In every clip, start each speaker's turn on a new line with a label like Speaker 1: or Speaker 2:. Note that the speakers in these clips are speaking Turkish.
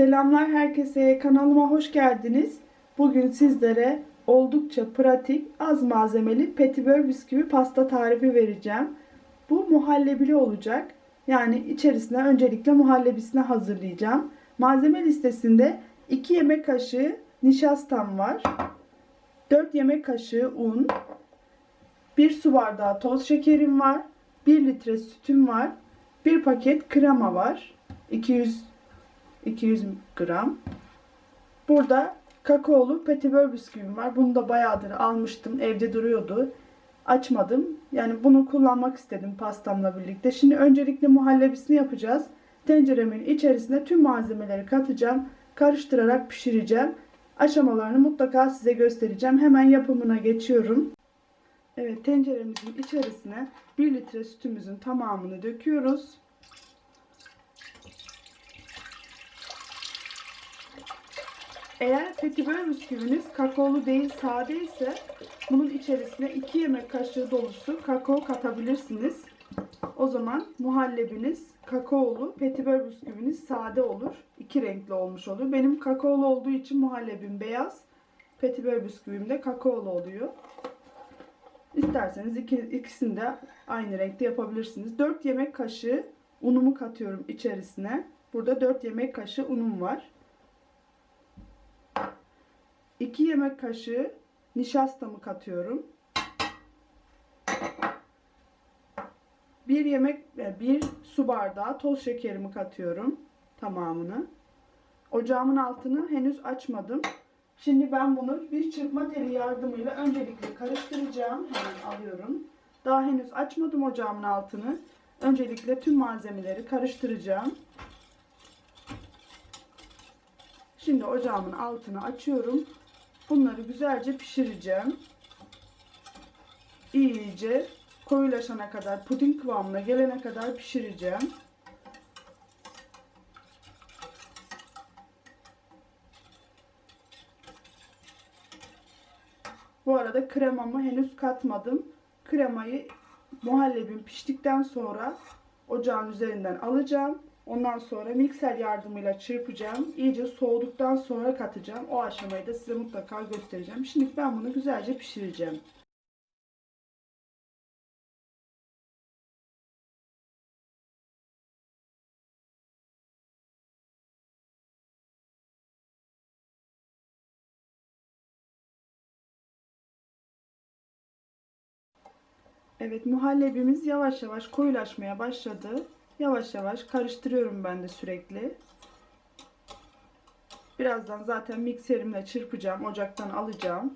Speaker 1: Selamlar herkese. Kanalıma hoş geldiniz. Bugün sizlere oldukça pratik, az malzemeli petibör bisküvi pasta tarifi vereceğim. Bu muhallebili olacak. Yani içerisine öncelikle muhallebisini hazırlayacağım. Malzeme listesinde 2 yemek kaşığı nişastam var. 4 yemek kaşığı un, 1 su bardağı toz şekerim var. 1 litre sütüm var. 1 paket krema var. 200 200 gram. Burada kakaolu petibör bisküvim var. Bunu da bayağıdır almıştım. Evde duruyordu. Açmadım. Yani bunu kullanmak istedim pastamla birlikte. Şimdi öncelikle muhallebisini yapacağız. Tenceremin içerisine tüm malzemeleri katacağım. Karıştırarak pişireceğim. Aşamalarını mutlaka size göstereceğim. Hemen yapımına geçiyorum. Evet tenceremizin içerisine 1 litre sütümüzün tamamını döküyoruz. Eğer petibör bisküviniz kakaolu değil sade ise bunun içerisine 2 yemek kaşığı dolusu kakao katabilirsiniz. O zaman muhallebiniz kakaolu, petibör bisküviniz sade olur. İki renkli olmuş olur. Benim kakaolu olduğu için muhallebim beyaz. Petibör bisküvim de kakaolu oluyor. İsterseniz iki, ikisini de aynı renkte yapabilirsiniz. 4 yemek kaşığı unumu katıyorum içerisine. Burada 4 yemek kaşığı unum var. 2 yemek kaşığı nişastamı katıyorum. 1 yemek 1 su bardağı toz şekerimi katıyorum tamamını. Ocağımın altını henüz açmadım. Şimdi ben bunu bir çırpma teli yardımıyla öncelikle karıştıracağım. Hemen alıyorum. Daha henüz açmadım ocağımın altını. Öncelikle tüm malzemeleri karıştıracağım. Şimdi ocağımın altını açıyorum. Bunları güzelce pişireceğim. İyice koyulaşana kadar, puding kıvamına gelene kadar pişireceğim. Bu arada kremamı henüz katmadım. Kremayı muhallebim piştikten sonra ocağın üzerinden alacağım. Ondan sonra mikser yardımıyla çırpacağım. İyice soğuduktan sonra katacağım. O aşamayı da size mutlaka göstereceğim. Şimdi ben bunu güzelce pişireceğim. Evet muhallebimiz yavaş yavaş koyulaşmaya başladı. Yavaş yavaş karıştırıyorum ben de sürekli. Birazdan zaten mikserimle çırpacağım. Ocaktan alacağım.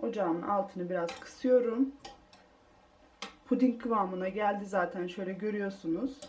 Speaker 1: Ocağımın altını biraz kısıyorum. Puding kıvamına geldi zaten şöyle görüyorsunuz.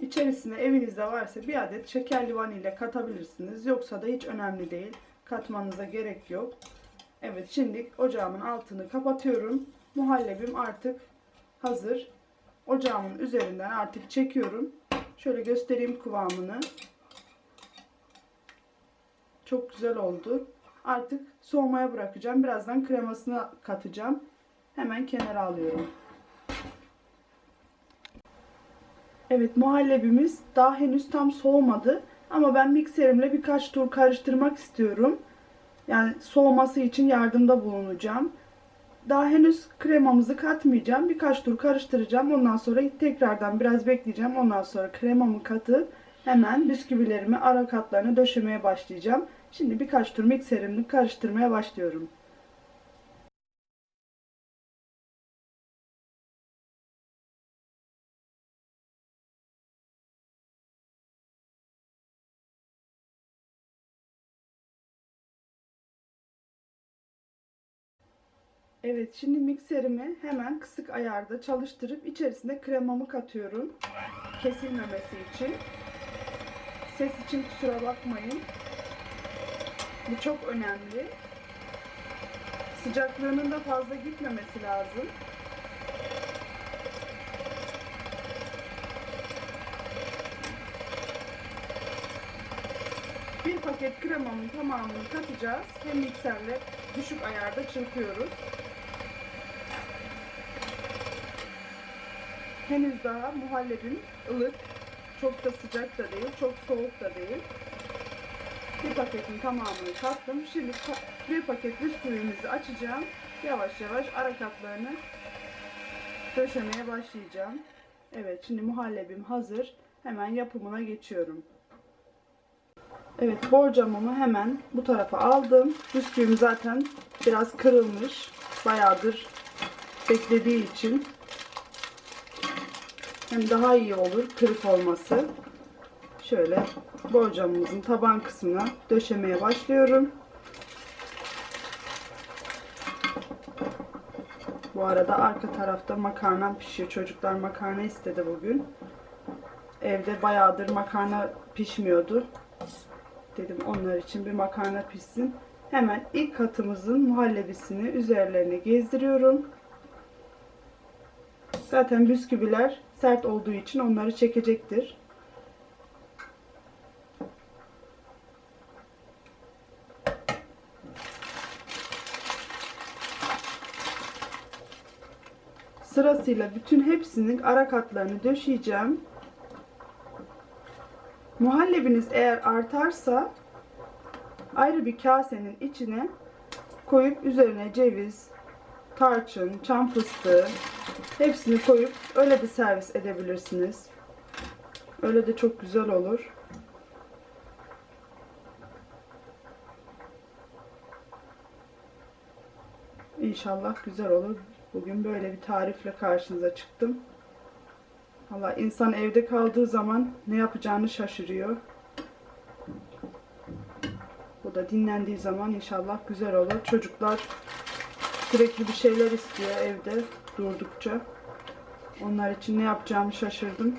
Speaker 1: İçerisine evinizde varsa bir adet şekerli vanilya katabilirsiniz. Yoksa da hiç önemli değil. Katmanıza gerek yok. Evet şimdi ocağımın altını kapatıyorum. Muhallebim artık hazır. Ocağımın üzerinden artık çekiyorum. Şöyle göstereyim kıvamını. Çok güzel oldu. Artık soğumaya bırakacağım. Birazdan kremasını katacağım. Hemen kenara alıyorum. Evet muhallebimiz daha henüz tam soğumadı. Ama ben mikserimle birkaç tur karıştırmak istiyorum. Yani soğuması için yardımda bulunacağım. Daha henüz kremamızı katmayacağım. Birkaç tur karıştıracağım. Ondan sonra tekrardan biraz bekleyeceğim. Ondan sonra kremamı katıp hemen bisküvilerimi ara katlarını döşemeye başlayacağım. Şimdi birkaç tur mikserimle karıştırmaya başlıyorum. Evet şimdi mikserimi hemen kısık ayarda çalıştırıp içerisine kremamı katıyorum. Kesilmemesi için. Ses için kusura bakmayın. Bu çok önemli. Sıcaklığının da fazla gitmemesi lazım. Bir paket kremamın tamamını katacağız. Hem mikserle düşük ayarda çırpıyoruz. Henüz daha muhallebim ılık. Çok da sıcak da değil, çok soğuk da değil. Bir paketin tamamını kattım. Şimdi bir paket bisküvimizi açacağım. Yavaş yavaş ara katlarını döşemeye başlayacağım. Evet şimdi muhallebim hazır. Hemen yapımına geçiyorum. Evet borcamımı hemen bu tarafa aldım. Bisküvim zaten biraz kırılmış. Bayağıdır beklediği için. Hem daha iyi olur kırık olması. Şöyle borcamımızın taban kısmına döşemeye başlıyorum. Bu arada arka tarafta makarnam pişiyor. Çocuklar makarna istedi bugün. Evde bayağıdır makarna pişmiyordu. Dedim onlar için bir makarna pişsin. Hemen ilk katımızın muhallebisini üzerlerine gezdiriyorum. Zaten bisküviler sert olduğu için onları çekecektir. Sırasıyla bütün hepsinin ara katlarını döşeyeceğim. Muhallebiniz eğer artarsa ayrı bir kasenin içine koyup üzerine ceviz, tarçın, çam fıstığı hepsini koyup öyle de servis edebilirsiniz. Öyle de çok güzel olur. İnşallah güzel olur. Bugün böyle bir tarifle karşınıza çıktım. Valla insan evde kaldığı zaman ne yapacağını şaşırıyor. Bu da dinlendiği zaman inşallah güzel olur. Çocuklar sürekli bir şeyler istiyor evde durdukça. Onlar için ne yapacağımı şaşırdım.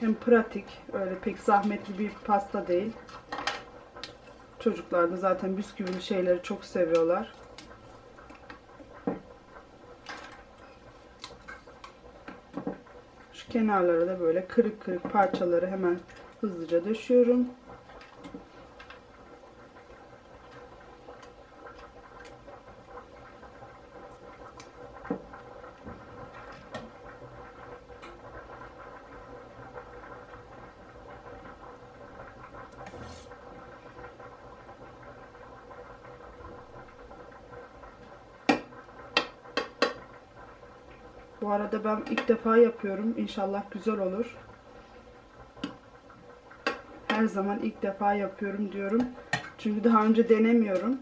Speaker 1: Hem pratik, öyle pek zahmetli bir pasta değil. Çocuklar da zaten bisküvili şeyleri çok seviyorlar. Şu kenarlara da böyle kırık kırık parçaları hemen hızlıca döşüyorum. Bu arada ben ilk defa yapıyorum. İnşallah güzel olur. Her zaman ilk defa yapıyorum diyorum. Çünkü daha önce denemiyorum.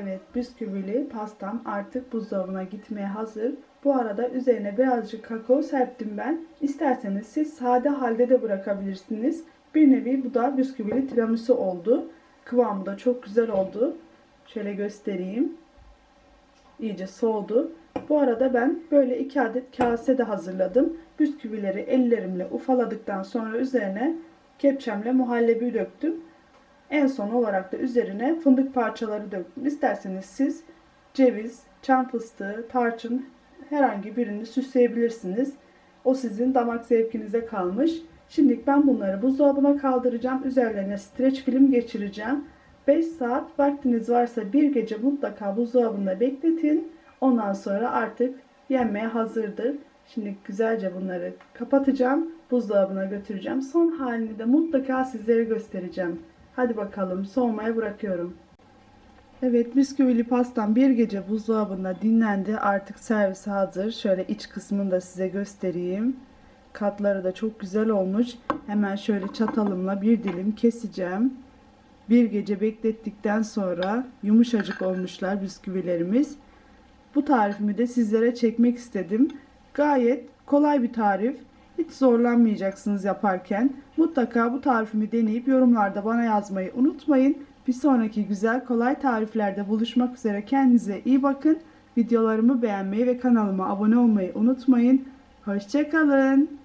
Speaker 1: Evet, bisküvili pastam artık buzdolabına gitmeye hazır. Bu arada üzerine birazcık kakao serptim ben. İsterseniz siz sade halde de bırakabilirsiniz. Bir nevi bu da bisküvili tiramisu oldu. Kıvamı da çok güzel oldu. Şöyle göstereyim. İyice soğudu. Bu arada ben böyle iki adet kase de hazırladım. Bisküvileri ellerimle ufaladıktan sonra üzerine kepçemle muhallebi döktüm. En son olarak da üzerine fındık parçaları döktüm. İsterseniz siz ceviz, çam fıstığı, tarçın herhangi birini süsleyebilirsiniz. O sizin damak zevkinize kalmış. Şimdi ben bunları buzdolabına kaldıracağım. Üzerlerine streç film geçireceğim. 5 saat vaktiniz varsa bir gece mutlaka buzdolabında bekletin. Ondan sonra artık yenmeye hazırdır. Şimdi güzelce bunları kapatacağım. Buzdolabına götüreceğim. Son halini de mutlaka sizlere göstereceğim. Hadi bakalım soğumaya bırakıyorum. Evet bisküvili pastam bir gece buzdolabında dinlendi. Artık servise hazır. Şöyle iç kısmını da size göstereyim. Katları da çok güzel olmuş. Hemen şöyle çatalımla bir dilim keseceğim. Bir gece beklettikten sonra yumuşacık olmuşlar bisküvilerimiz. Bu tarifimi de sizlere çekmek istedim. Gayet kolay bir tarif. Hiç zorlanmayacaksınız yaparken. Mutlaka bu tarifimi deneyip yorumlarda bana yazmayı unutmayın. Bir sonraki güzel kolay tariflerde buluşmak üzere kendinize iyi bakın. Videolarımı beğenmeyi ve kanalıma abone olmayı unutmayın. Hoşçakalın.